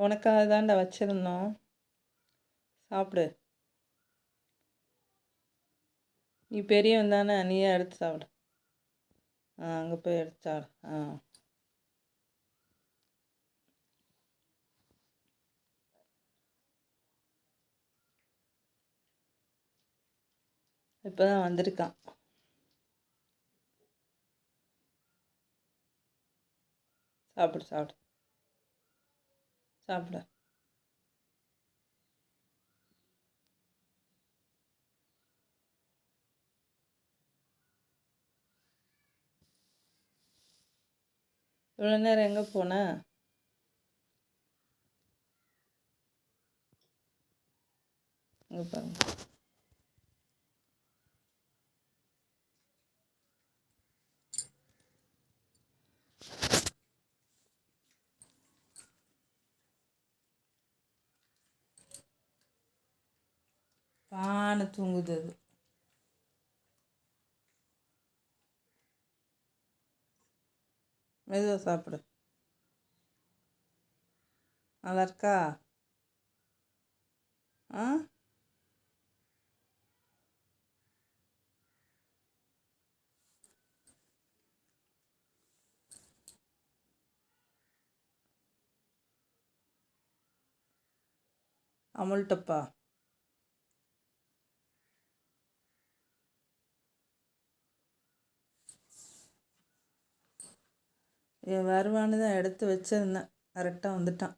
உனக்காக தான்டா வச்சுருந்தோம். சாப்பிடு. நீ பெரியவன் தானே நீயே எடுத்து சாப்பிடு. ஆ அங்கே போய் எடுத்து சாப்பிடு. ஆ. இப்போ தான் வந்திருக்கான். சாப்பிடு சாப்பிடு. சாப்பிட. இவ்வளோ நேரம் எங்கே போன? இங்கே பாருங்க. பானை தூங்குது அது மெதுவாக சாப்பிடு. நல்லா இருக்கா? ஆ? அமுல்ட்டப்பா. இவன் வருவான்னு தான் எடுத்து வச்சிருந்தேன். கரெக்டாக வந்துட்டான்.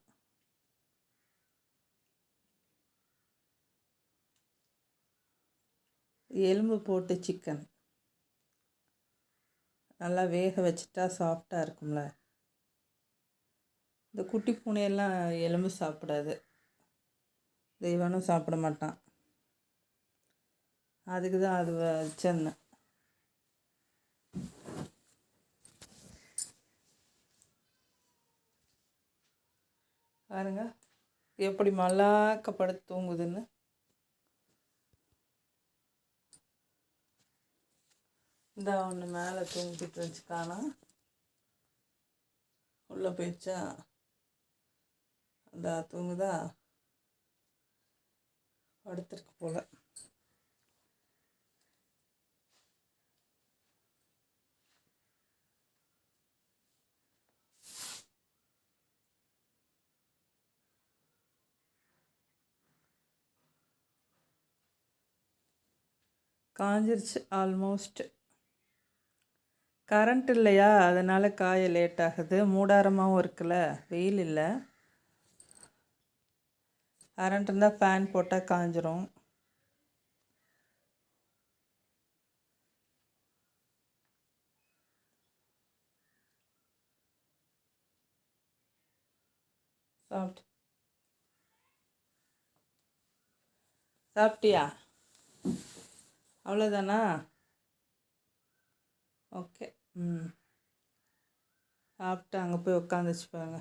எலும்பு போட்டு சிக்கன் நல்லா வேக வச்சுட்டா சாஃப்டாக இருக்கும்ல. இந்த குட்டி பூனையெல்லாம் எலும்பு சாப்பிடாது. தெய்வானும் சாப்பிட மாட்டான். அதுக்கு தான் அது வச்சிருந்தேன். பாருங்க. எப்படி மல்லாக்கப்படுத்து தூங்குதுன்னு. இந்த ஒன்று மேலே தூங்கிட்டு இருந்துச்சு காணோம் உள்ளே போயிடுச்சா? அந்த தூங்குதா? படுத்துருக்கு போல். காஞ்சிருச்சு ஆல்மோஸ்ட் கரண்ட் இல்லையா? அதனால் காய லேட் ஆகுது. மூடாரமாகவும் இருக்குல்ல? வெயில் இல்லை. கரண்ட் இருந்தால் ஃபேன் போட்டால் காஞ்சிரும். சாப்பிட்டு சாப்பிட்டியா அவ்வளோதானா ஓகே ம். சாப்பிட்டு அங்கே போய் உக்காந்துச்சுப்பாங்க